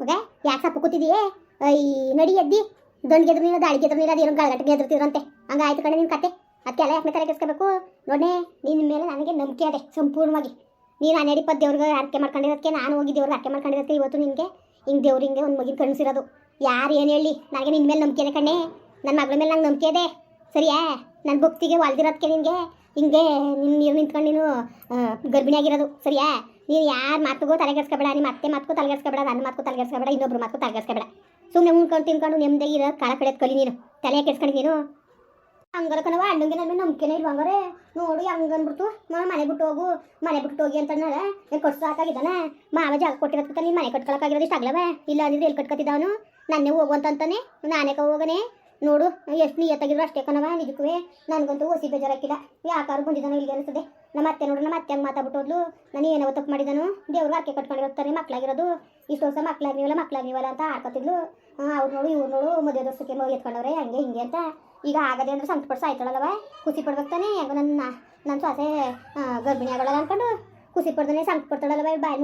ಮಗ ಯಾಕೆ ಸಪ್ಪು ಕೂತಿದೀಯೇ? ಈ ನಡಿ ಎದ್ದಿ. ದೊಂಡ್ ಗೆದ್ರು ನೀನು ದಾಳಿ ಗೆದ್ರು ನೀನು ಅದೇನು ಗಳಗಟ್ಟಿಗೆ ಗೆದ್ರತಿದ್ರಂತೆ ಹಂಗ ಆಯ್ತು ಕಡೆ ನಿನ್ನ ಕತೆ ಅದಕ್ಕೆಲ್ಲ ಯಾಕೆ ತಲೆ ಕೆಸ್ಕೋಬೇಕು ನೋಡೇ ನಿನ್ನ ಮೇಲೆ ನನಗೆ ನಂಬಿಕೆ ಅದೇ ಸಂಪೂರ್ಣವಾಗಿ. ನೀನು ಹನ್ನೆರಡು ಇಪ್ಪತ್ತು ದೇವ್ರಿಗೆ ಅರ್ಕೆ ಮಾಡ್ಕೊಂಡಿರೋದಕ್ಕೆ ನಾನು ಹೋಗಿ ದೇವ್ರಿಗೆ ಅರ್ಕೆ ಮಾಡ್ಕೊಂಡಿರೋದಕ್ಕೆ ಇವತ್ತು ನಿನಗೆ. ಹಿಂಗೆ ದೇವ್ರು ಹಿಂಗೆ ಒಂದು ಮಗಿನ ಕಣಿಸಿರೋದು. ಯಾರು ಏನು ಹೇಳಿ ನನಗೆ ನಿನ್ನ ಮೇಲೆ ನಂಬಿಕೆ ಇದೆ ಕಣ್ಣೆ ನನ್ನ ಮಗಳ ಮೇಲೆ ನಂಗೆ ನಂಬಿಕೆ ಇದೆ. ಸರಿಯಾ? ನನ್ನ ಭಕ್ತಿಗೆ ಒಲ್ದಿರೋದಕ್ಕೆ ನಿನಗೆ. ಹಿಂಗೆ ನಿನ್ನ ನೀರು ನಿಂತ್ಕೊಂಡು ನೀನು ಗರ್ಭಿಣಿಯಾಗಿರೋದು. ಸರಿಯಾ? ನೀನು ಯಾರು ಮಾತುಗೂ ತಲೆಗೆಡ್ಸ್ಕೊಬೇಡ ನಿಮ್ಮ ಅತ್ತೆ ಮಾತುಗೂ ತಲೆಗೆಡ್ಸ್ಕೊಬೇಡ ನನ್ನ ಮಾತುಗೂ ತಲೆಗೆಡ್ಸ್ಕೊಬೇಡ ಇನ್ನೊಬ್ರು ಮಾತುಗೂ ತಲೆಗೆಡ್ಸ್ಕೊಬೇಡ ಸುಮ್ಮನೆ ಉಣ್ಕೊಂಡು, ತಿನ್ಕೊಂಡು ನೆಮ್ಮದಿ ಇರೋ ಕಾಲ ಕಡೆ ಕಲಿ ನೀನು. ತಲೆ ಕೆಡ್ಸ್ಕೊಂಡು ನೀನು. ಹಂಗಾರ ಕಣವ ಅಣ್ಣಂಗೆ ನನ್ನ ನಂಬಿಕೆನೇ ಇಲ್ವ ಹಂಗಾರೆ? ನೋಡು ಹಂಗನ್ಬಿಡ್ತು ಮನೆ ಬಿಟ್ಟು ಹೋಗು. ಮನೆ ಬಿಟ್ಟು ಹೋಗಿ ಅಂತ ಏನು ಕೊಟ್ಟು ಸಾಕಾಗಿದ್ದಾನ ಮಾವ ಜಾಗ ಕೊಟ್ಟಿರೋದಕ್ಕೆ ನೀನು ಮನೆ ಕಟ್ಕೊಳಕ್ಕಾಗಿರೋದು ಇಷ್ಟ ಆಗ್ಲವೇ ಇಲ್ಲ ಅಂದಿದ್ರೆ ಎಲ್ಲಿ ಕಟ್ಕೊತಿದ್ದವನು ನನ್ನೇ ಹೋಗುವಂತಾನೆ ನಾನೇ ಹೋಗನೆ? ನೋಡು ಎಷ್ಟು ನಿಯತ್ತಾಗಿದ್ರು ಅಷ್ಟೇ ಕಣವ ನಿಜಕ್ಕೂ ನನಗಂತೂ ಓಸಿ ಬೇಜಾರಾಕಿಲ್ಲ ಯಾಕಾರು ಬಂದಿದ್ದಾನೋ ಇಲ್ಲಿಗೆ ಅನಿಸ್ತದೆ ನಮ್ಮ ಅತ್ತೆ ನೋಡು ನಮ್ಮ ಅತ್ತೆ ಹಂಗೆ ಮಾತಾಡ್ಬಿಟ್ಟೋದ್ಲು. ನಾನು ಏನೋ ತಪ್ಪು ಮಾಡಿದನು? ದೇವ್ರು ಅಕ್ಕೆ ಕಟ್ಕೊಂಡಿರ್ತಾರೆ ಮಕ್ಕಳಾಗಿರೋದು ಇಷ್ಟು ವರ್ಷ ಮಕ್ಕಳಾಗಿವಲ್ಲ ಮಕ್ಕಳಾಗಿವಲ್ಲ ಅಂತ ಆಡ್ಕೊತಿದ್ಲು. ಅವ್ರು ನೋಡು, ಇವ್ರು ನೋಡು, ಮದುವೆ ದೋಸಕ್ಕೆ ಮಗು ಎತ್ಕೊಂಡವ್ರೆ, ಹಂಗೆ ಹಿಂಗೆ ಅಂತ. ಈಗ ಆಗದೆ ಅಂದ್ರೆ ಸಂಕಟ ಪಡಿಸ ಆಯ್ತಳಲ್ಲವ ಖುಷಿ ಪಡ್ಬೇಕು ತಾನೇ ಹೆಂಗೋ ನನ್ನ ನನ್ನ ಸೊಸೆ ಗರ್ಭಿಣಿ ಆಗೋಲ್ಲ ಅನ್ಕೊಂಡು ಖುಷಿ ಪಡ್ದಾನೆ ಸಂಕಟ ಪಡ್ತಾಳಲ್ಲವ ಬಾಯಿ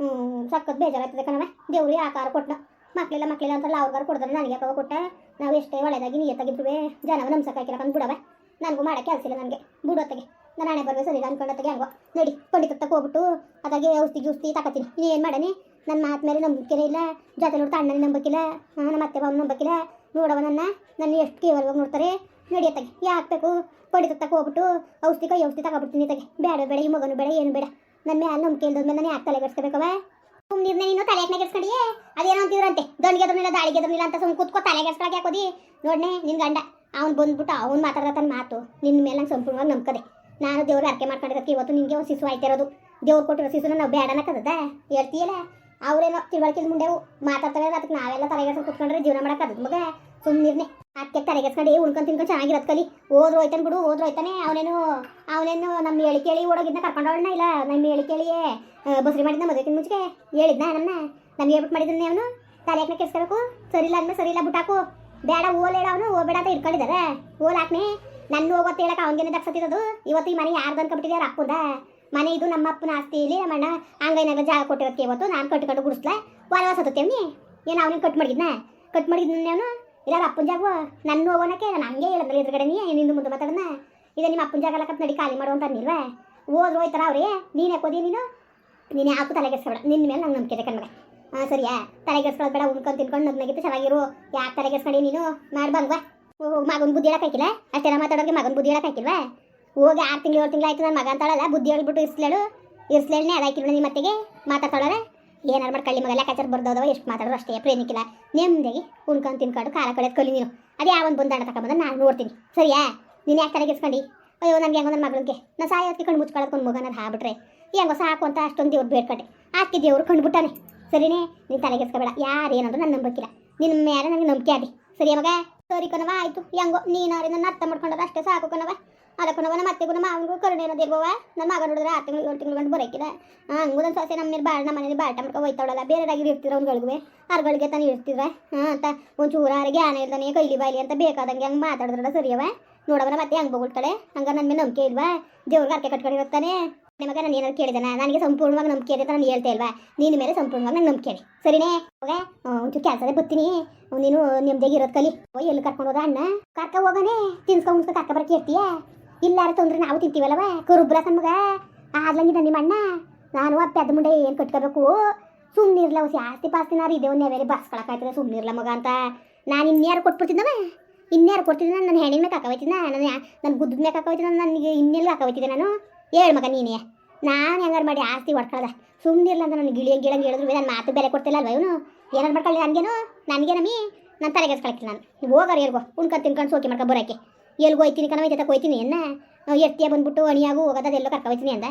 ಹ್ಞೂ ಸಕ್ಕತ್ ಬೇಜಾರಾಗ್ತದೆ ಕಣವ ದೇವ್ರಿಗೆ ಆಕಾರ ಕೊಟ್ಟ ಮಕ್ಳಿಲ್ಲ ಮಕ್ಕಳಿಲ್ಲ ಅಂತಲ್ಲ ಅವ್ರಿಗಾರು ಕೊಡ್ತಾರೆ ನನಗೆ ಯಾಕವ ಕೊಟ್ಟ? ನಾವು ಎಷ್ಟೇ ಒಳ್ಳೆದಾಗಿ ನೀಯತ್ತಾಗಿದ್ರುವೆ, ಜನವ ನಮ್ಸಕ್ಕಾಕಿಲ್ಲ ಬಂದು ಬಿಡವ. ನನಗೂ ಮಾಡೋ ಕೆಲಸ ಇಲ್ಲ ನನಗೆ ಬಿಡೋತ್ತಗೆ ನಾನು ಹಣೆ ಬರ್ಬೇಕು ಸರಿ ಅನ್ಕೊಂಡತ್ತಗೆ ಹಂಗೋ. ನಡಿ ಪಂಡಿತಕ್ಕೆ ಹೋಗ್ಬಿಟ್ಟು ಅದಾಗೆ ಔಷಧಿ ಗಿಷ್ಟಿ ತಗೋತೀನಿ ಏನು ಮಾಡನಿ ನನ್ನ ಮಾತು ಮೇಲೆ ನಂಬಿಕೆನೇ ಇಲ್ಲ. ಜೊತೆ ನೋಡ್ತಾ ಅಣ್ಣನ ನಂಬಕ್ಕಿಲ್ಲ ನಮ್ಮ ಅತ್ತೆ ಬಾವನ ನಂಬಕ್ಕಿಲ್ಲ ನೋಡವ ನನ್ನ ನನ್ನ ಎಷ್ಟು ಕೇವಲವಾಗಿ ನೋಡ್ತಾರೆ. ನಡಿಯತ್ತಾಗೆ ಯಾಕೆ ಬೇಕು? ತಕ್ಕ ಹೋಗ್ಬಿಟ್ಟು ಔಷಧಿ ಕೈ ಔಷಧಿ ತಗೊಬಿಡ್ತೀನಿ ತಗೆ ಬೇಡ ಬೇಡ, ಈ ಮಗನು ಬೇಡ, ಏನು ಬೇಡ. ನನ್ನ ಮೇಲೆ ನಂಬಿಕೆ ಮೇಲೆ ನಾನು ಯಾಕೆ ತಲೆಗೆಡ್ಸ್ಕೋಬೇಕವ ಸುಮ್ಮನಿರ್ನೆ ನೀನು? ತಲೆ ಕೆಡ್ಸ್ಕೊಂಡಿಯೇ? ಅದೇನೋ ಅಂತೀವ್ರಂತೆ. ದೊಂಡಿಗೆ ದಾಳಿ ದಾಳಿಗೆ ಎದ್ರನಿಲ್ಲ ಅಂತ ಸುಮ್ಮನೆ ಕೂತ್ಕೋ, ತಲೆ ಕೆಡ್ಸ್ಕೊಳಕ್ಕೆ ಹಾಕೋದಿ. ನೋಡ್ನೆ, ನಿನ್ ಗಂಡ, ಅವ್ನು ಬಂದ್ಬಿಟ್ಟು ಅವ್ನು ಮಾತಾಡೋ ಮಾತು. ನಿನ್ನ ಮೇಲೆ ನಂಗೆ ಸಂಪೂರ್ಣವಾಗಿ ನಂಬ್ಕದೆ. ನಾನು ದೇವ್ರ ಅರ್ಕೆ ಮಾಡ್ಕೊಂಡಿರೋದಕ್ಕೆ ಇವತ್ತು ನಿಮಗೆ ಒಂದು ಶಿಶು ಆಯ್ತಿರೋದು ದೇವ್ರು ಕೊಟ್ಟಿರೋ ಶಿಶುನ ನಾವು ಬೇಡನಕ್ಕದ ಹೇಳ್ತೀಯಲ್ಲ? ಅವ್ರೇನೋ ತಿಳುವಳಿಕೆ ಮುಂಡೆವು. ಮಾತಾಡ್ತಾರೆ ಅದಕ್ಕೆ ನಾವೆಲ್ಲ ತಲೆಗೆಡ್ಸ್ಕೊಂಡು ಕುತ್ಕೊಂಡ್ರೆ ಜೀವನ ಮಾಡೋಕ್ಕದ ಮಗ? ಸುಮ್ಮನಿರ್ನೆ ಅದಕ್ಕೆ ತಲೆಗೆಡ್ಸ್ಕೊಂಡು ಉಣ್ಕೊಂಡು ತಿನ್ಕೊಂಡು ಚೆನ್ನಾಗಿರೋದು ಕಲಿ. ಹೋದ್ರು ಹೋಯ್ತಾನೆ ಬಿಡು, ಹೋದ್ರು ಹೋಯ್ತಾನೆ. ಅವನೇನು ಅವನೇನು ನಮ್ಮ ಹೇಳಿ ಕೇಳಿ ಓಡೋಗಿದ್ನ ಕರ್ಕೊಂಡವಳನ್ನ ಇಲ್ಲ? ನಮ್ಮ ಹೇಳಿ ಕೇಳಿಯೇ ಬಸ್ರಿ ಮಾಡಿದ್ನ ಮದುವೆ ಮುಂಚೆ ಹೇಳಿದ್ನ ನನ್ನ ನಮ್ಗೆ ಹೇಳ್ಬಿಟ್ಟು ಮಾಡಿದ್ನೇ ಅವನು? ತಲೆಗೆ ಕೆಸ್ಕೋಬೇಕು ಸರಿ ಇಲ್ಲ ಅಂದ್ಮೇಲೆ ಸರಿ ಇಲ್ಲ ಬಿಟ್ಟಾಕು. ಬೇಡ, ಓಲ್ ಹೇಳ ಅವನು, ಹೋಗ್ಬೇಡ ಅಂತ ಇಟ್ಕೊಂಡಿದ್ದಾರೆ ಓಲ್ ಹಾಕ್ನೆ ನನ್ನ ಹೋಗೋತ್ ಹೇಳಕ್ಕೆ ಅವನಿಗೆ ದಕ್ಸತ್ತಿರೋದು ಇವತ್ತು ಈ ಮನೆ ಯಾರ್ದು ಅನ್ಕೊಂಡ್ಬಿಟ್ಟಿದ್ದಾರೆ ಅಪ್ಪಂದ? ಮನೆ ಇದು ನಮ್ಮ ಅಪ್ಪನ ಆಸ್ತಿ ಇಲ್ಲಿ, ನಮ್ಮ ಅಣ್ಣ ಹಂಗೈನಾಗ ಜಾಗ ಕೊಟ್ಟಿರೋದಕ್ಕೆ ಇವತ್ತು. ನಾನು ಕಟ್ಕೊಂಡು ಗುಡಿಸ್ಲಾ? ವಾರ ಸತ್ತೇವ್ನಿ ಏನು ಅವನಿಗೆ ಕಟ್ ಮಾಡಿದ್ನ? ಕಟ್ ಮಾಡಿದ್ನ ಅವನು? ಇಲ್ಲ ಅಪ್ಪನ ಜಾಗ ನನ್ನ ಹೋಗೋಣಕ್ಕೆ ನಾನು ಹಂಗೆ ಹೇಳಿದ್ರೆ ಎದುರುಗಡೆ ನೀ ನಿಂದು ಮುಂದೆ ಮಾತಾಡೋಣ ಇದು ನಿಮ್ಮ ಅಪ್ಪನ ಜಾಗ ಅಲ್ಲಕತ್ ನಡಿ ಖಾಲಿ ಮಾಡು ಅಂತ ಅಂದಿಲ್ವೇ? ಹೋದ್ರು ಹೋಯ್ತಾರ ಅವ್ರಿ? ನೀನು ಯಾಕೋದಿ ನೀನು? ನೀನು ಯಾಕೂ ತಲೆಗೆಡ್ಸ್ಬೇಡ ನಿನ್ನ ಮೇಲೆ ನಂಗೆ ನಂಬಿಕೆ ಇದೆ ಕಣ್ಮಗ ಹಾಂ ಸರಿಯಾ? ತಲೆಗೆಡ್ಸ್ಕೊಳ್ಳೋದು ಬೇಡ, ಉಣ್ಕೊಂಡು ತಿನ್ಕೊಂಡು ನಗ್ನಾಗಿತ್ತು ಚೆನ್ನಾಗಿರು. ಯಾಕೆ ತಲೆಗೆಡ್ಸ್ಕೊಂಡು ನೀನು? ಮಾಡಿ ಓ ಮಗನ ಬುದ್ಧಿ ಹೇಳಕ್ ಹಾಕಿಲ್ಲ? ಅಷ್ಟೆಲ್ಲ ಮಾತಾಡೋರಿಗೆ ಮಗನ ಬುದ್ಧಿ ಹೇಳಕ್ ಹಾಕಿಲ್ವಾ? ಹೋಗಿ ಆರು ತಿಂಗಳು ಏಳು ತಿಂಗಳು ಆಯ್ತು ನನ್ನ ಮಗ ಅಂತಾಳಲ್ಲ, ಬುದ್ಧಿ ಹೇಳ್ಬಿಟ್ಟು ಇರ್ಸ್ಲೇಳು. ಇರ್ಸ್ಲೇನೆ ಅದಾಕಿರೋಣ ನಿಮ್ಮ ಮತ್ತೆಗೆ ಮಾತಾಡ್ತಾಳಲ್ಲ ಏನಾರು ಮಾಡಿ ಕಳ್ಳಿ ಮಗ ಲೆಕ್ಕಾಚಾರ ಬರ್ದೋದವ, ಎಷ್ಟು ಮಾತಾಡೋದು ಅಷ್ಟೇ ಪ್ರೇಮಿಕಿಲ್ಲ ನೆಮ್ಮದಿಯಾಗಿ ಉಣ್ಕೊಂಡು ತಿನ್ಕೊಂಡು, ಕಾಲ ಕಳೆದು ಕಲಿ ನೀನು. ಅದೇ ಯಾವನ್ ಬಂದು ದಂಡ ತಗೊಂಬಂದ ನಾನು ನೋಡ್ತೀನಿ. ಸರಿಯಾ? ನೀನು ಯಾಕೆ ತಲೆಗೆಡ್ಸ್ಕೊಂಡು ಅಯ್ಯೋ, ನನಗೆ ಹೆಂಗೋ ನನ್ನ ಮಗಳಿಗೆ. ನಾ ಸಾಯೋದಕ್ಕೆ ಕಣ್ಣು ಮುಚ್ಕೊಳ್ಳೋದು ಮಗನ ಹಾಬಿಟ್ರೆ. ಹೆಂಗೋ ಸಾಕು ಅಂತ ಅಷ್ಟೊಂದು ದೇವ್ರು ಬೇಡ್ಕಟ್ಟೆ ಆಕೆ ದೇವ್ರು ಕಂಡುಬಿಟ್ಟಾನೆ ಸರಿನೇ? ನೀನು ತಲೆಗೆಸ್ಕೊಬೇಡ ಯಾರು ಏನಂದ್ರು ನನ್ನ ನಂಬಿಕಿಲ್ಲ ನಿನ್ನ ಮೇಲೆ ನನಗೆ ನಂಬಿಕೆ ಆದಿ. ಸರಿಯಾ ಮಗ? ಸರಿ ಕಣವ ಆಯ್ತು. ಹೆಂಗೋ ನೀನಾರಿ ನನ್ನ ಅರ್ಥ ಮಾಡ್ಕೊಂಡ್ರೆ ಅಷ್ಟೇ ಸಾಕು ಕಣವ ಅದಕ್ಕನವ ನಮ್ಮ ಮತ್ತೆ ನಮ್ಮ ಅವನಿಗೂ ಕರುಣೆ ಅನ್ನೋದಿಲ್ವವ ನನ್ನ ಮಗ ನೋಡಿದ್ರೆ ಆರು ತಿಂಗಳು, ಏಳು ತಿಂಗಳು ಗಂಟು ಬರೋಕಿಲ್ಲ ಹಂಗೂ ನನ್ನ ಸೊಸೆ ನಮ್ಮ ಮೇಲೆ ಬಾಳ, ನಮ್ಮ ಮನೇಲಿ ಬಾಟ ಮಾಡ್ಕೊಂಡು ಹೋಯ್ತಾವಳಲ್ಲ ಬೇರೆದಾಗಿ ಇರ್ತಿರ ಅವ್ನುಗಳಿಗೆ ಅರ್ಗಳಿಗೆ ತಾನೇ ಇರ್ತಿದ್ರ. ಅಂತ ಒಂಚೂರು ಯಾರಿಗೆ ಆನೆ ಇರ್ತಾನೆ ಕೈಲಿ ಬಾಯ್ಲಿ ಅಂತ ಬೇಕಾದಂಗೆ ಹಂಗೆ ಮಾತಾಡಿದ್ರಲ್ಲ ಸರಿಯವ ನೋಡವನ ಮತ್ತೆ ಹಂಗೆ ಬೊಗಳ್ತಾಳೆ. ಹಂಗ ನನ್ನ ಮೇಲೆ ನಂಬಿಕೆ ಇಲ್ವಾ? ದೇವ್ರಿಗೆ ಅರ್ಕೆ ಕಟ್ಕೊಂಡಿರ್ತಾನೆ ನಿಮಗೆ ನಾನು ಏನಾದ್ರು ಕೇಳಿದಾನ? ನನಗೆ ಸಂಪೂರ್ಣವಾಗಿ ನಂಬಿಕೆ ಇದೆ ನಾನು ಹೇಳ್ತಾ ಇಲ್ವಾ? ನಿನ್ನ ಮೇಲೆ ಸಂಪೂರ್ಣವಾಗಿ ನಂಗೆ ನಂಬಿಕೆ ಇದೆ. ಸರಿನೇ? ಹೋಗ. ಒಂಚೂರು ಕೆಲಸದೇ ಬರ್ತೀನಿ. ನೀನು ನೆಮ್ಮದಿಯಾಗಿ ಇರೋದು ಕಲಿ. ಎಲ್ಲಿ ಕರ್ಕೊಂಡು ಹೋದ ಅಣ್ಣ? ಕರ್ಕ ಹೋಗನೆ. ತಿನ್ಸ್ಕೊಂಡು ಕರ್ಕ ಬರಕ್ಕೆ ಇರ್ತೀಯ? ಇಲ್ಲಾರ ತೊಂದ್ರೆ ನಾವು ತಿಂತೀವಲ್ಲವ? ಕುರುಬ್ರ ಮಗ ಆದ್ಲಂಗಿದ ನಿಮ್ಮ ಅಣ್ಣ? ನಾನು ಆ ಪೆದ್ದ ಮುಂಡೆ ಏನು ಕಟ್ಕೋಬೇಕು? ಸುಮ್ಮನಿರ್ಲ ಅವ್ಸಿ ಆಸ್ತಿ ಪಾಸ್ತಿನಾರು ಇದೆ ಒಂದು ಬೇರೆ ಸುಮ್ಮನೆ ಸುಮ್ಮನಿರ್ಲ ಮಗ ಅಂತ. ನಾನು ಇನ್ಯಾರು ಕೊಟ್ಬಿಡ್ತಿದ್ದವ ಇನ್ಯಾರು ಕೊಡ್ತಿದ್ದೆ ನನ್ನ ಹೆಣ್ಣಿನ ಮೇಲೆ ಹಾಕೋಯ್ತಿದ್ದ ನನ್ನ ನನ್ನ ಗುದ್ದದ ಮೇಲೆ ಹಾಕೋಯ್ತಿದ್ದ ನನಗೆ ಇನ್ನೆಲ್ಲ ಹಾಕೋಯ್ತಿದ್ದೆ ನಾನು? ಹೇಳು ಮಗ ನೀನೇ. ನಾನು ಹೆಂಗಾರು ಮಾಡಿ ಆಸ್ತಿ ಹೊಡ್ಕೊಳ್ಳೋದ ಸುಮ್ಮನಿರ್ಲ ಅಂತ ನನಗೆ ಗಿಳಿಯಂಗೆ ಗಿಳಂಗೆ ಹೇಳಿದ್ರು. ನಾನು ಮಾತು ಬೆಲೆ ಕೊಡ್ತಿಲ್ಲ ಅಲ್ವ ಇವನು? ಏನಾರು ಮಾಡ್ಕೊಳ್ಳಿ ನನಗೇನು? ನನಗೆ ನನ್ನ ತಲೆಗೆ ತಲೆಗೆಸ್ಕೊಳಕ್ಕಿಲ್ಲ ನಾನು. ಹೋಗಾರ ಎಲ್ಗೋ ಉಣ್ಕೊಂಡು ತಿನ್ಕೊಂಡು ಸೋಕಿ ಮಾಡ್ಕೊ ಬರೋಕ್ಕೆ ಎಲ್ಗೋ ಹೋಯ್ತೀನಿ ಕಣ ಹೋಯ್ತಾ ಹೋಯ್ತೀನಿ. ಎನ್ನ ಎತ್ತಿಯ ಬಂದ್ಬಿಟ್ಟು ಅಣಿಯಾಗೂ ಹೋಗೋದು ಎಲ್ಲೋ ಕರ್ಕೊ ಹೋಯ್ತೀನಿ ಅಂದ.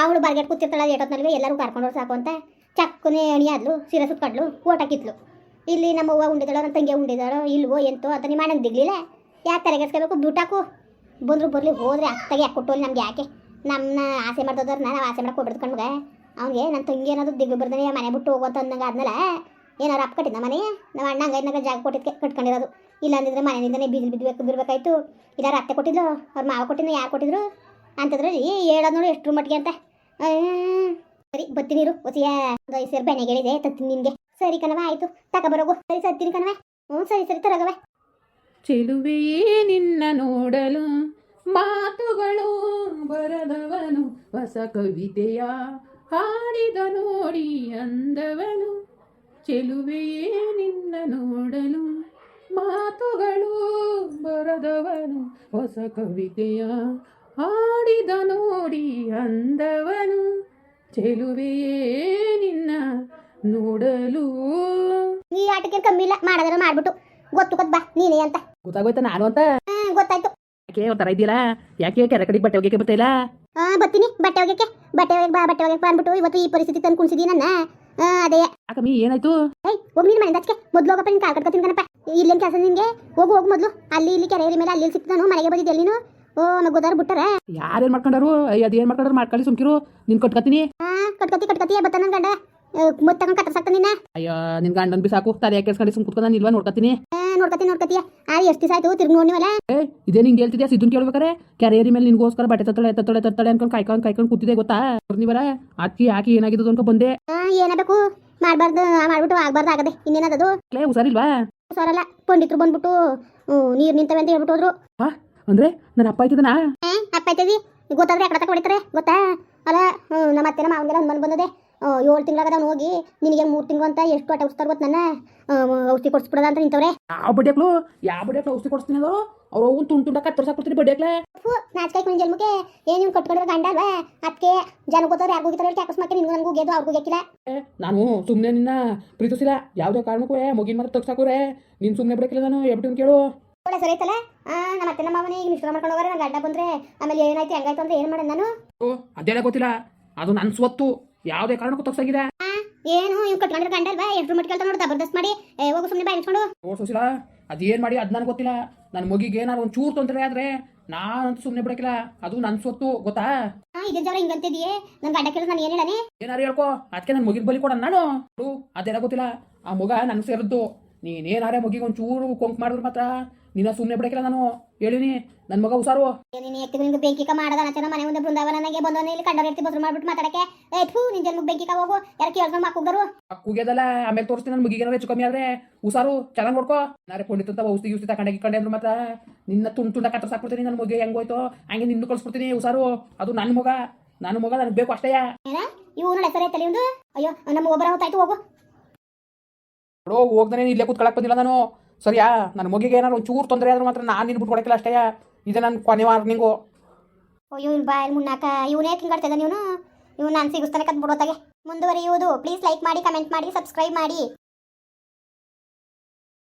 ಅವಳು ಬರ್ಗೆಟ್ ಕೂತಿರ್ತಾಳೆ ಏಟೊತ್ನಲ್ಲಿ ಎಲ್ಲರೂ ಕರ್ಕೊಂಡು ಸಾಕು ಅಂತ ಚಕ್ಕನೆ ಅಣಿಯಾದ್ಲು, ಸೀರೆ ಸುತ್ಕಡ್ಲು ಓಟಾಕಿತ್ಲು ಇಲ್ಲಿ ನಮ್ಮ ಅವ್ವ ಉಂಡಿದಾಳೋ ನನ್ನ ತಂಗಿ ಉಂಡಿದಾಳೋ, ಇಲ್ವೋ ಎಂತೋ ಅಂತ ನಿಮ್ಮ ಅಣ್ಣಂಗೆ ದಿಗ್ಲಿಲ್ಲ ಯಾಕೆ ತಲೆಗೆಸ್ಕೋಬೇಕು ದುಡ್ಡಾಕು ಬಂದರು ಬರಲಿ, ಹೋದ್ರೆ ಅತ್ತಾಗಿ ಯಾಕೆ ಕೊಟ್ಟು ನಮ್ಗೆ ಯಾಕೆ? ನಮ್ಮನ್ನ ಆಸೆ ಮಾಡ್ದೋದ್ರ ನಾವು ಆಸೆ ಮಾಡಕ್ಕೆ ಹೋಗ್ಬಿಡ್ದು ಕಣ್ಮಗ. ಅವ್ನಿಗೆ ನನ್ನ ತಂಗಿ ಏನಾದ್ರು ದಿಗ್ಲು ಬರ್ದಾನೆ ಮನೆ ಬಿಟ್ಟು ಹೋಗುವಂತ ಅಂದಂಗೆ ಆದ್ಮೇಲೆ ಏನಾರು ಅಪ್ಪ ಕಟ್ಟಿದ್ದ ಮನೆ? ನಮ್ಮ ಅಣ್ಣ ಹಂಗೈದ್ನಾಗ ಜಾಗ ಕೊಟ್ಟಿದ್ಕೆ, ಕಟ್ಕೊಂಡಿರೋದು. ಇಲ್ಲ ಅಂದಿದ್ರೆ ಮನೆಯಿಂದನೇ ಬೀದಿ ಬಿದ್ದಬೇಕು ಬಿಡ್ಬೇಕಾಯ್ತು ಇಲ್ಲಾರ ಅತ್ತೆ ಕೊಟ್ಟಿದ್ರು ಅವ್ರ ಮಾವ ಕೊಟ್ಟಿದ್ರು ಯಾರು ಕೊಟ್ಟಿದ್ರು? ಅಂತಂದ್ರೆ ಅಂತದ್ರಲ್ಲಿ ಹೇಳೋದು ನೋಡಿ ಎಷ್ಟು ಮಟ್ಟಿಗೆ ಅಂತ. ಸರಿ, ಬತ್ತಿ ನೀರು, ಒಸಿಯ, ಒಂದು ಐದು ಗೆಳಿದೆ ಬೆಣ್ಣೆಗಳಿದೆ ತತ್ತೀನಿ ನಿನಗೆ. ಸರಿ ಕಣವ ಆಯ್ತು. ತಗೊಬರೋಗು ಸರಿ ಸತ್ತೀನಿ ಕಣವ ಹ್ಞೂ, ಸರಿ ಸರಿ ತರಗವೆ ಚೆಲುವೆಯೇ ನಿನ್ನ ನೋಡಲು, ಮಾತುಗಳು ಬರದವನು, ಹೊಸ ಕವಿತೆಯ ಹಾಡಿದ ನೋಡಿ ಅಂದವನು. ಚೆಲುವೆಯೇ ನಿನ್ನ ನೋಡಲು ಮಾತುಗಳು ಬರದವನು ಹೊಸ ಕವಿತೆಯ ಹಾಡಿದ ನೋಡಿ ಅಂದವನು ಚೆಲುವೆಯೇ ನಿನ್ನ ನೋಡಲು. ಈ ಆಟಕ್ಕೆ ಕಮ್ಮಿ ಇಲ್ಲ ಮಾಡಿದ್ರೆ ಮಾಡ್ಬಿಟ್ಟು ಗೊತ್ತು ಗೊತ್ತು ಬಾ ನೀನೇ ಅಂತ. ಗೊತ್ತಾಗೋಯ್ತಾ ನಾನು ಅಂತ? ಗೊತ್ತಾಯ್ತು. ಯಾಕೆ ಒಂಥರ ಇದ್ದೀರಾ ಯಾಕೆ ಕೆರೆ ಕಡೆಗೆ ಬಟ್ಟೆ ಒಗೆಯಕ್ಕೆ ಬರ್ತಾ ಇಲ್ಲ? ಹಾ ಬರ್ತೀನಿ ಬಟ್ಟೆ ಒಗೆಕ್ಕೆ ಬಟ್ಟೆ ಒಗೆ ಬಾ ಬಟ್ಟೆ ಒಗೆ ಬಾಂಡ್ ಬಿಟ್ಟು ಇವತ್ತು ಈ ಪರಿಸ್ಥಿತಿ ತಂದು ಕುಣಿಸಿದಿ ನನ್ನ ಅದೇ. ಯಾಕಮ್ಮಿ ಏನಾಯ್ತು? ಏಯ್ ಹೋಗಿ ನೀನು ಮನೆಯಿಂದ ಹಚ್ಕೆ ಮೊದ್ಲು ಹೋಗಪ್ಪ ನೀನು ಕಾಲ್ ಕಟ್ಕೊತೀನಿ ಕಣಪ್ಪ ಇಲ್ಲೇನು ಕೆಲಸ ನಿನಗೆ? ಹೋಗು ಹೋಗು ಮೊದಲು. ಅಲ್ಲಿ ಇಲ್ಲಿ ಕೆರೆ ಮೇಲೆ ಅಲ್ಲಿ ಇಲ್ಲಿ ಸಿಕ್ತು ನಾನು. ಮನೆಗೆ ಬಂದಿದ್ದೆ ನೀನು? ಓ ನಗೋದಾರ ಬಿಟ್ಟಾರ. ಯಾರೇನ್ ಮಾಡ್ಕೊಂಡಾರು? ಅಯ್ಯ ಅದೇನ್ ಮಾಡ್ಕೊಂಡ್ರು? ಮಾಡ್ಕೊಳ್ಳಿ ಸುಮ್ಕಿರು. ನಿನ್ ಕೊಟ್ಕೋತಿನಿ ಆ ಕಟ್ಕತಿ ಕಟ್ಕತಿ ಬತ್ತ ನನ್ನ ಗಂಡ. ಮುತ್ತ ತಗೊಂಡು ಕತ್ತರ್ಸಾಕ್ತ ನಿನ್ನ. ಅಯ್ಯೋ ನಿನ್ ಗಂಡನ್ ಬಿ ಸಾಕು. ತಲೆ ಕೆಲ್ಸ್ಕೊಂಡು ಸುಮ್ ಕುತ್ಕೊಂಡ್ ನಾನು ಇಲ್ವಾ ನೋಡ್ಕತೀನಿ ನೋಡ್ಕತಿ ನೋಡ್ಕತಿಯ ಆ ಎಷ್ಟು ದಿವಸ ಆಯ್ತು ತಿರ್ಗಿ ನೋಡಿವಲ್ಲ ಏ ಇದೇ ನಿಂಗೆ ಹೇಳ್ತಿದ್ಯಾ? ಸಿದ್ದುನ್ ಕೇಳ್ಬೇಕಾರೆ? ಕೆರೆಯರಿ ಮೇಲೆ ನಿನ್ಗೋಸ್ಕರ ಬಟ್ಟೆ ತತ್ತಳೆ ತತ್ತಳೆ ತತ್ತಳೆ ಅನ್ಕೊಂಡು ಕಾಯ್ಕೊಂಡು ಕಾಯ್ಕೊಂಡು ಕೂತಿದೆ ಗೊತ್ತಾ? ನೀವರ ಅಕ್ಕಿ ಹಾಕಿ ಏನಾಗಿದ್ದು ಅನ್ಕೊಂಡು ಬಂದೆ. ಹಾ ಏನಾಗಬೇಕು? ಮಾಡಬಾರ್ದು ಮಾಡ್ಬಿಟ್ಟು ಆಗ್ಬಾರ್ದು ಆಗದೆ. ಇನ್ನೇನದದು? ಲೇ ಹುಷಾರಿಲ್ವಾ? ಸರಲ್ಲ ಪಂಡಿತರು ಬಂದ್ಬಿಟ್ಟು ನೀರು ನಿಂತವೆ ಅಂತ ಹೇಳ್ಬಿಟ್ಟು ಹೋದ್ರು. ಹಾ? ಅಂದ್ರೆ ನನ್ನ ಅಪ್ಪ ಆಯ್ತದನಾ ಅಪ್ಪ ಆಯ್ತದಿ ಗೊತ್ತಾದ್ರೆ ಯಾಕಡೆ ತಕ ಹೊಡಿತಾರೆ ಗೊತ್ತಾ? ಅಲ್ಲ ನಮ್ಮ ಅತ್ತೆನ ಮಾವನಿಗೆಲ್ಲ ಒಂದು ಮನೆ ಬಂದದೆ. ಏಳು ತಿಂಗಳಾಗದ ಅವ್ನು ಹೋಗಿ ನಿನಗೆ ಮೂರು ತಿಂಗಳು ಅಂತ ಎಷ್ಟು ಆಟ ಔಷಧ ಗೊತ್ತು ನನ್ನ? ಔಷಧಿ ಕೊಡಿಸ್ಬಿಡದ ಅಂತ ನಿಂತವ್ರೆ. ಯಾವ ಬಡ್ಡೆಕ್ಳು ಯಾವ ಬಡ್ಡೆಕ್ಳು ಔಷಧಿ ಕೊಡಿಸ್ತೀನಿ ಅದು? ಅವ್ರು ಹೋಗಿ ತುಂಡು ತುಂಡ ಕತ್ತರ್ಸಾಕ್ಬಿಡ್ತೀನಿ ಬಡ್ಡೆಕ್ಲೆ ಫು ನಾಚ್ಕಾಯ್ತು ನಿನ್ನ ಜನ್ಮಕ್ಕೆ ಏನು ನೀವು ಕಟ್ಕೊಂಡಿರೋ ಗಂಡ ಅಲ್ವಾ? ಅದಕ್ಕೆ ಜನ ಗೊತ್ತವ್ರು ಯಾರು ಹೋಗಿತಾರೆ ಹೇಳಿ ಅಕಸ್ಮಾತ್ ನಿನ್ಗೂ ನನಗೂ ಗೆದ್ದು ಅವ್ರಿಗೂ ಗೆಕ್ಕಿಲ್ಲ. ನಾನು ಸುಮ್ಮನೆ ನಿನ್ನ ಪ್ರೀತಿಸಿಲ್ಲ. ಯಾವುದೇ ಕಾರಣಕ್ಕೂ ಮುಗಿನ ಮಾತ್ರ ತಗ್ಸಾಕುರೆ. ನೀನು ಸುಮ್ಮನೆ ಬಿಡಕ್ಕಿಲ್ಲ ನಾನು ಎಬ್ಬಿಟ್ಟು ಕೇಳು. ಒಳ್ಳೆ ಸರಿ ಐತಲ್ಲ ನಮ್ಮ ಅತ್ತೆ ನಮ್ಮ ಮಾವನಿಗೆ ಮಾಡ್ಕೊಂಡು ಹೋಗಾರೆ ನನ್ನ ಗಂಡ ಬಂದ್ರೆ ಆಮೇಲೆ ಏನಾಯ್ತು ಹೆಂಗಾಯ್ತು ಅಂತ ಏನು ಮಾಡೋಣ ನಾನು? ಓ ಅದೇನ ಗೊತ್ತಿಲ್ಲ. ಅದು ನನ್ನ ಸ್ವತ್ತು. ಯಾವುದೇ ಕಾರಣಕ್ಕೂ ತಗ್ಸಾಗಿದೆ ಆ, ಏನು? ಇವ್ ಕಟ್ಕೊಂಡ್ರೆ ಕಂಡಲ್ವಾ ಎಂಟ್ರು ಎಷ್ಟು ಮಟ್ಟಿ ಕೇಳ್ತಾ ನೋಡು ಜಬರ್ದಸ್ತ್ ಮಾಡಿ. ಏ, ಹೋಗು ಸುಮ್ಮನೆ ಬಾಯಿ ನಿಂತ್ಕೊಂಡು ನೋಡ್ ಸುಶೀಲ ಅದೇನು ಮಾಡಿ? ಅದು ನನಗೆ ಗೊತ್ತಿಲ್ಲ. ನನ್ನ ಮಗಿಗೆ ಏನಾದ್ರು ಒಂದು ಚೂರು ತೊಂದರೆ ಆದ್ರೆ ನಾನಂತೂ ಸುಮ್ಮನೆ ಬಿಡಕಿಲ್ಲ ಅದು ನನ್ನ ಸ್ವತ್ತು ಗೊತ್ತಾ? ಹಾ ಇದೇ ಜವರ ಹಿಂಗಂತಿದೀಯೇ ನನ್ನ ಗಂಡ ಕೇಳಿದ್ರೆ ನಾನು ಏನು ಹೇಳನೆ ಏನಾರು ಹೇಳ್ಕೊ. ಅದಕ್ಕೆ ನನ್ನ ಮಗಿನ ಬಲಿ ಕೊಡ ನಾನು. ನೋಡು ಅದೇನ ಗೊತ್ತಿಲ್ಲ. ಆ ಮಗ ನನಗೆ ಸೇರಿದ್ದು. ನೀನೇನಾರೇ ಮಗಿಗೆ ಒಂದು ಚೂರು ಕೊಂಕ್ ಮಾಡಿದ್ರ ಮಾತ್ರ. ನಿನ್ನ ಸುಮ್ಮನೆ ಬಿಡಕಿಲ್ಲ ನಾನು. ಹೇಳಿನಿ ನನ್ನ ಮಗ ಹುಷಾರು. ನೀನು ಎತ್ತಿಗೆ ನಿಂಗೆ ಬೆಂಕಿಕ ಮಾಡದ ಮನೆ ಮುಂದೆ ಬೃಂದಾವನ ನನಗೆ ಬಂದವನೇ ಇಲ್ಲಿ ಕಂಡವ್ರ ಎತ್ತಿ ಬಸ್ರು ಮಾಡ್ಬಿಟ್ಟು ಮಾತಾಡಕ್ಕೆ. ಏ ಥೂ ನಿನ್ ಜನ್ಮಕ್ಕೆ ಬೆಂಕಿಕ ಹೋಗು. ಯಾರು ಕೇಳ್ಕೊಂಡು ಮಕ್ಕಳು ಕುಗಿಯೋದಲ್ಲ ಆಮೇಲೆ ತೋರಿಸ್ತೀನಿ ನನ್ನ ಮುಗಿಗೆ ಹೆಚ್ಚು ಕಮ್ಮಿ ಆದ್ರೆ. ಹುಷಾರು ಚೆನ್ನಾಗಿ ನೋಡ್ಕೋ. ನಾರೇ ಪಂಡಿತ ಔಷಧಿ ಗಿಷ್ಟಿ ತಗೊಂಡಾಗಿ ಕಂಡೆ ಅಂದ್ರೆ ಮಾತ್ರ. ನಿನ್ನ ತುಂಡು ತುಂಡ ಕಟ್ಟ ಸಾಕ್ಬಿಡ್ತೀನಿ ನನ್ನ ಮಗ ಹೆಂಗೋಯ್ತು? ಹಂಗೆ ನಿನ್ನ ಕಳ್ಸ್ಬಿಡ್ತೀನಿ ಹುಷಾರು. ಅದು ನನ್ನ ಮಗ. ನನ್ ಮಗ ನನ್ ಬೇಕು ಅಷ್ಟೇ ಏನ? ಹೆಸರೇ ತಲೆ ಐತಲ್ಲ ಅಯ್ಯೋ ನಮ್ಮ ಒಬ್ಬರ ಹೊತ್ತಾಯ್ತು ಹೋಗು. ನೋಡು, ಹೋಗ್ದಾನೆ ಇಲ್ಲೇ ಕೂತ್ಕೊಳಕ್ ಬಂದಿಲ್ಲ ನಾನು. ಸರಿಯಾ? ನನ್ನ ಮಗಿಗೆ ಏನಾರು ಒಂಚೂರು ಚೂರು ತೊಂದರೆ ಆದ್ರೆ ಮಾತ್ರ ನಾನು ನಿನ್ ಬಿಟ್ಕೊಡಕ್ಕಿಲ್ಲ ಅಷ್ಟೇ. ಇದೆ ನನ್ನ ಕೊನೆ ವಾರ್ನಿಂಗು ಅಯ್ಯೋ, ಇವ್ನು ಬಾಯಲ್ ಮುನ್ನಾಕ ಇವನೇ ತಿಂಗಾಡ್ತಿದ್ದಾನೆ ಇವನು? ಇವ್ನು ನಾನು ಸಿಗಿಸ್ತಾನೆ ಕತ್ ಬಿಡೋತಾಗೆ ಮುಂದುವರಿಯುವುದು. ಪ್ಲೀಸ್ ಲೈಕ್ ಮಾಡಿ ಕಮೆಂಟ್ ಮಾಡಿ ಸಬ್ಸ್ಕ್ರೈಬ್ ಮಾಡಿ.